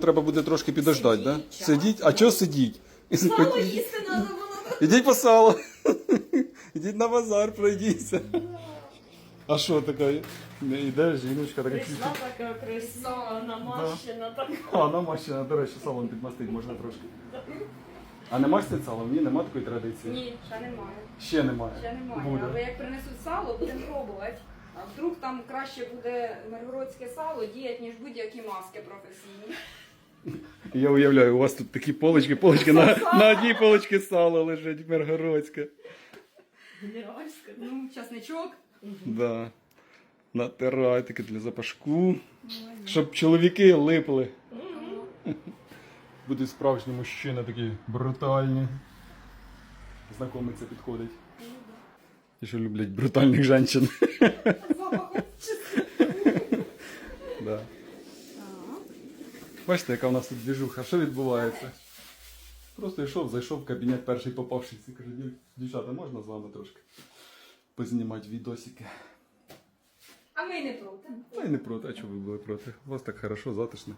Треба буде трошки підождати, да? Сидіть, А чого сидіть? Мало їсти треба було. Ідіть по сало. Ідіть на базар, пройдіться. А що таке? Не йде жіночка така Прийшла така красива, намащена, така. А, намащена, до речі, салом підмастить можна трошки. А не мастять салом? Ні, нема такої традиції. Ні, ще немає. Ще немає. Ще немає. Буде. Але як принесуть сало, будемо пробувати. А вдруг там краще буде миргородське сало діяти, ніж будь-які маски професійні. Я уявляю, у вас тут такі полочки, полочки на, на одній полочці сало лежить миргородське. Генеральська. Ну, часничок. Да. Натирай таке для запашку. Щоб чоловіки липли. Будуть справжні мужчини такі брутальні. Знакомиться підходить. І що люблять брутальних жінок. Запахом Да. Бачите, яка у нас тут двіжуха, що відбувається? Просто йшов, зайшов в кабінет перший попавшийся. Каже, «Дів- дівчата, можна з вами трошки познімати відосики? А ми не проти. Та й не проти, а чого ви були проти? У вас так хорошо, затишно.